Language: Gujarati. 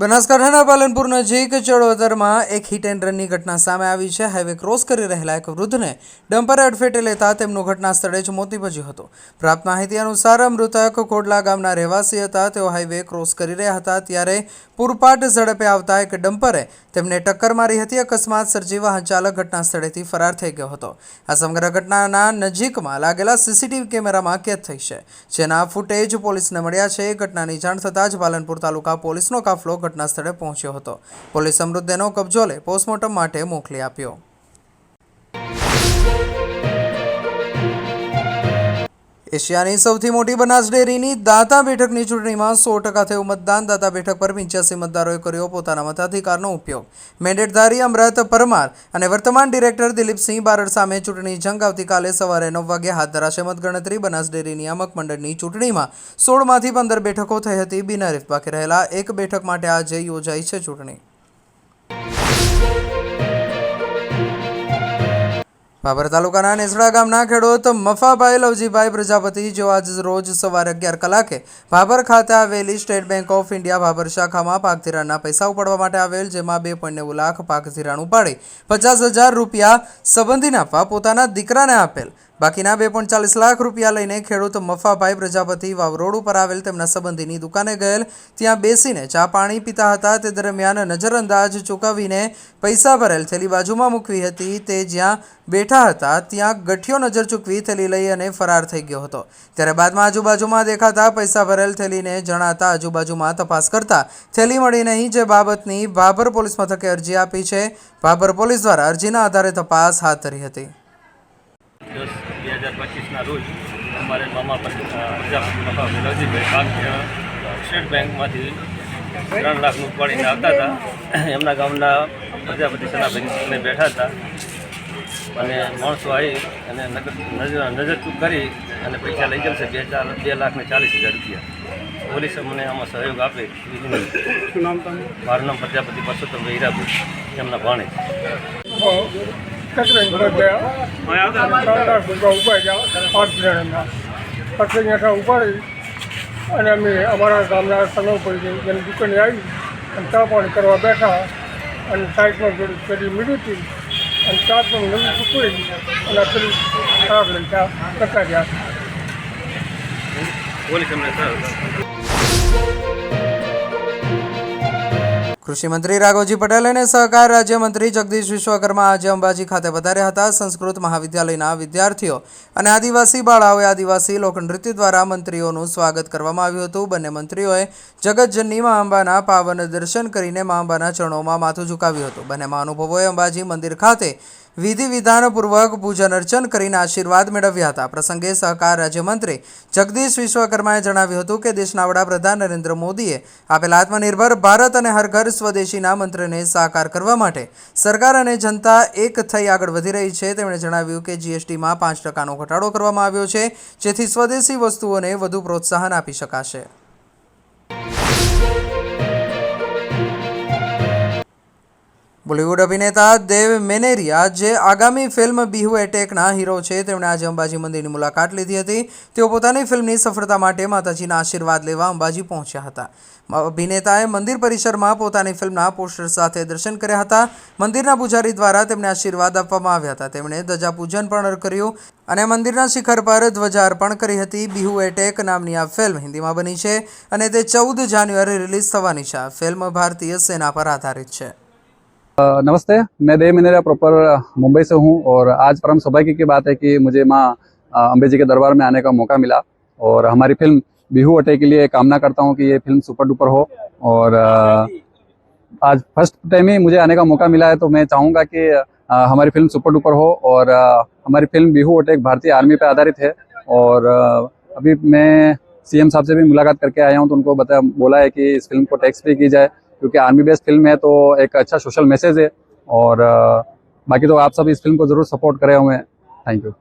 બનાસકાંઠાના પાલનપુર નજીક ચડોદરમાં એક હિટ એન્ડ રનની ઘટના સામે આવી છે. હાઈવે ક્રોસ કરી રહેલા એક વૃદ્ધને ડમ્પરે અડફેટે લેતા તેમનું ઘટના સ્થળે જ મોત નિપજ્યું હતું. પ્રાપ્ત માહિતી અનુસાર, મૃતક કોડલા ગામના રહેવાસી હતા. તેઓ હાઈવે ક્રોસ કરી રહ્યા હતા ત્યારે પૂરપાટ ઝડપે આવતા એક ડમ્પરે તેમને ટક્કર મારી હતી. અકસ્માત સર્જી વાહન ચાલક ઘટના સ્થળેથી ફરાર થઈ ગયો હતો. આ સમગ્ર ઘટનાના નજીકમાં લાગેલા સીસીટીવી કેમેરામાં કેદ થઈ છે. જેના ફૂટેજ પોલીસને મળ્યા છે. ઘટનાની જાણ થતાં જ પાલનપુર તાલુકા પોલીસનો કાફલો ઘટના સ્થળે પહોંચ્યો હતો. પોલીસે મૃતદેહનો કબજો લઈ પોસ્ટમોર્ટમ માટે મોકલી આપ્યો. એશિયાની સૌથી મોટી બનાસ ડેરીની દાતા બેઠકની ચૂંટણીમાં સો ટકા થયું મતદાન. દાતા બેઠક પર પંચ્યાસી મતદારોએ કર્યો પોતાના મતાધિકારનો ઉપયોગ. મેન્ડેટધારી અમરત પરમાર અને વર્તમાન ડિરેક્ટર દિલીપસિંહ બારડ સામે ચૂંટણી જંગ આવતીકાલે સવારે નવ વાગે હાથ ધરાશે મતગણતરી. બનાસ ડેરી નિયામક મંડળની ચૂંટણીમાં સોળમાંથી પંદર બેઠકો થઈ હતી. બિનહરીફ બાકી રહેલા એક બેઠક માટે આજે યોજાઈ છે ચૂંટણી. ભાભર તાલુકાના નેસડા ગામના ખેડૂત મફાભાઈ લવજીભાઈ પ્રજાપતિ જેઓ આજ રોજ સવારે અગિયાર કલાકે ભાભર ખાતે આવેલી State Bank of India Bhabhar શાખામાં પાક ધિરાણના પૈસા ઉપાડવા માટે આવેલ, જેમાં બે પોઈન્ટ નેવું લાખ પાક ધિરાણ ઉપાડી પચાસ હજાર રૂપિયા સંબંધીને આપવા પોતાના દીકરાને આપેલ. બાકીના બે પોઈન્ટ ચાલીસ લાખ રૂપિયા લઈને ખેડૂત મફાભાઈ પ્રજાપતિ વાવ રોડ ઉપર આવેલ તેમના સંબંધીની દુકાને ગયેલ. ત્યાં બેસીને ચા પાણી પીતા હતા. તે દરમિયાન નજરઅંદાજ ચૂકવીને પૈસા ભરેલ થેલી બાજુમાં મૂકવી હતી. તે જ્યાં બેઠા હતા, ત્યાં ગઠિયો નજર ચૂકવી થેલી લઈ અને ફરાર થઈ ગયો હતો. ત્યારે બાદમાં આજુબાજુમાં દેખાતા પૈસા ભરેલ થેલીને જણાતા આજુબાજુમાં તપાસ કરતા થેલી મળી નહીં, જે બાબતની ભાભર પોલીસ મથકે અરજી આપી છે. ભાભર પોલીસ દ્વારા અરજીના આધારે તપાસ હાથ ધરી હતી. દસ બે હજાર પચીસના રોજ અમારે મામા પ્રજાપતિ વિરોજીભાઈ પાક સ્ટેટ બેંકમાંથી ત્રણ લાખનું ઉપાડીને આવતા હતા. એમના ગામના પ્રજાપતિ સેનાભાઈને બેઠા હતા. અને માણસો આવી અને નગર નજર નજરચૂક કરી અને પૈસા લઈ જશે બે ચાર બે લાખ ને ચાલીસ હજાર રૂપિયા. પોલીસે મને આમાં સહયોગ આપે. શું નામ તમે મારું નામ પ્રજાપતિ પરસોત્તમભાઈ હીરાભાઈ એમના ભાણે ગયા. ત્રણ લાખ રૂપિયા ઉપાડ્યા પાંચ જણાના. પછી અહીંયાથી ઉપાડી. અને અમે અમારા ગામના પડી એની દુકાને આવી અને ચા પાણી કરવા બેઠા. અને સાઈડમાં થોડી પેલી મીઠી હતી. અને ચા પણ નવી ચૂકવી અને પેલી ખરાબ લઈ ચા પોલીસ અમને સહયોગ આપે કૃષિ મંત્રી રાઘવજી પટેલ અને સહકાર રાજ્યમંત્રી જગદીશ વિશ્વકર્મા આજે અંબાજી ખાતે પધાર્યા હતા. સંસ્કૃત મહાવિદ્યાલયના વિદ્યાર્થીઓ અને આદિવાસી બાળાઓએ આદિવાસી લોકનૃત્ય દ્વારા મંત્રીઓનું સ્વાગત કરવામાં આવ્યું હતું. બંને મંત્રીઓએ જગતજનની મા અંબાના પાવન દર્શન કરીને મા અંબાના ચરણોમાં માથું ઝુકાવ્યું હતું. બંને મહાનુભાવોએ અંબાજી મંદિર ખાતે વિધિ વિધાનપૂર્વક પૂજન અર્ચન કરીને આશીર્વાદ મેળવ્યા હતા. પ્રસંગે સહકાર રાજ્યમંત્રી જગદીશ વિશ્વકર્માએ જણાવ્યું હતું કે દેશના વડાપ્રધાન નરેન્દ્ર મોદીએ આપેલા આત્મનિર્ભર ભારત અને હર ઘર સ્વદેશીના મંત્રને સાકાર કરવા માટે સરકાર અને જનતા એક થઈ આગળ વધી રહી છે. તેમણે જણાવ્યું કે જીએસટીમાં પાંચ ટકાનો ઘટાડો કરવામાં આવ્યો છે, જેથી સ્વદેશી વસ્તુઓને વધુ પ્રોત્સાહન આપી શકાશે. બોલિવૂડ અભિનેતા દેવ મેનેરિયા જે આગામી ફિલ્મ બિહુ એટેકના હીરો છે. તેમણે આજે અંબાજી મંદિરની મુલાકાત લીધી હતી. તેઓ પોતાની ફિલ્મની સફળતા માટે માતાજીના આશીર્વાદ લેવા અંબાજી પહોંચ્યા હતા. અભિનેતાએ મંદિર પરિસરમાં પોતાની ફિલ્મના પોસ્ટર સાથે દર્શન કર્યા હતા. મંદિરના પૂજારી દ્વારા તેમને આશીર્વાદ આપવામાં આવ્યા હતા. તેમણે ધજાપૂજન પણ કર્યું અને મંદિરના શિખર પર ધ્વજાર્પણ કરી હતી. બિહુ એટેક નામની આ ફિલ્મ હિન્દીમાં બની છે અને તે ચૌદ જાન્યુઆરી રિલીઝ થવાની છે. આ ફિલ્મ ભારતીય સેના પર આધારિત છે. नमस्ते, मैं देव मिनेरा प्रॉपर मुंबई से हूँ और आज परम सौभाग्य की बात है कि मुझे माँ अम्बे जी के दरबार में आने का मौका मिला और हमारी फ़िल्म बिहू अटे के लिए कामना करता हूँ कि ये फ़िल्म सुपर डुपर हो और आज फ़र्स्ट टाइम ही मुझे आने का मौका मिला है तो मैं चाहूँगा कि हमारी फ़िल्म सुपर डुपर हो और हमारी फ़िल्म बिहू अटे भारतीय आर्मी पर आधारित है और अभी मैं सीएम साहब से भी मुलाकात करके आया हूँ तो उनको बताया बोला है कि इस फ़िल्म को टैक्स फ्री की जाए क्योंकि आर्मी बेस्ड फिल्म है तो एक अच्छा सोशल मैसेज है और अ, बाकी तो आप सब इस फिल्म को ज़रूर सपोर्ट करे हुए हैं थैंक यू